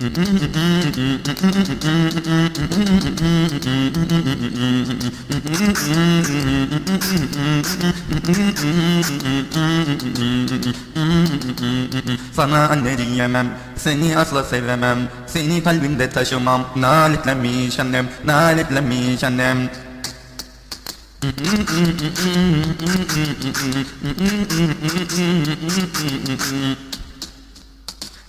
Sana anne diyemem, seni asla sevemem. Seni kalbimde taşımam, naletlenmiş annem, naletlenmiş annem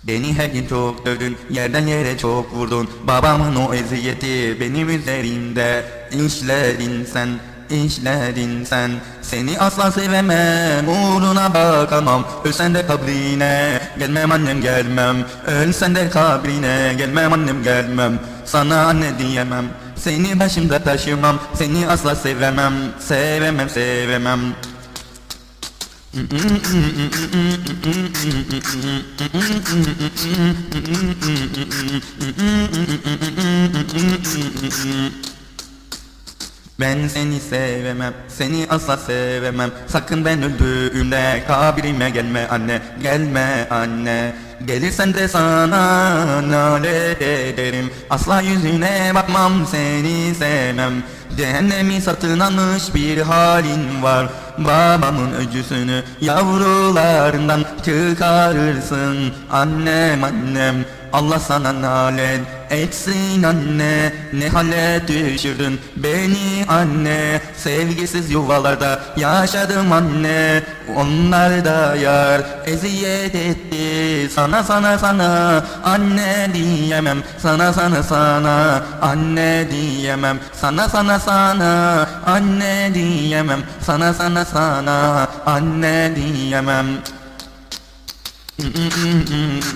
Beni her gün çok dövdün, yerden yere çok vurdun. Babamın o eziyeti benim üzerimde. İşledin sen, işledin sen. Seni asla sevemem, uğruna bakamam. Ölsen de kabrine, gelmem annem gelmem. Ölsen de kabrine, gelmem annem gelmem. Sana anne diyemem, seni başımda taşımam Seni asla sevemem, sevemem, sevemem Ben seni sevemem, seni asla sevemem. Sakın ben öldüğümde kabirime gelme anne Gelme anne. Gelirsen de sana nalet ederim. Asla yüzüne bakmam seni sevmem. Cehennemi satın almış bir halin var Babamın öcüsünü yavrularından çıkarırsın. Annem annem Allah sana nalet etsin anne Ne hale düşürdün beni anne. Sevgisiz yuvalarda yaşadım anne Onlar da yar. Eziyet etti Sana sana sana. Anne diyemem Sana sana sana. Anne diyemem Sana sana sana. Anne diyemem Sana sana sana. Anne diyemem Mm-hmm.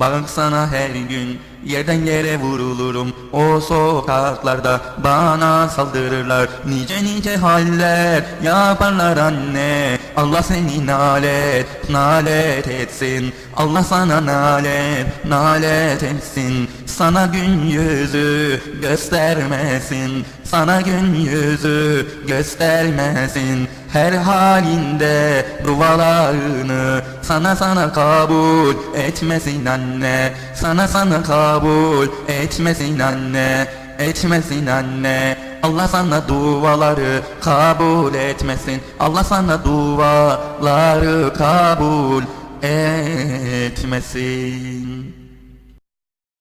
Baksana her gün yerden yere vurulurum. O sokaklarda bana saldırırlar. Nice nice haller yaparlar anne. Allah seni nalet, nalet etsin. Allah sana nalet, nalet etsin. Sana gün yüzü göstermesin. Sana gün yüzü göstermesin. Her halinde dualarını Sana sana kabul etmesin anne. Sana sana kabul etmesin anne. Etmesin anne. Allah sana duaları kabul etmesin. Allah sana duaları kabul etmesin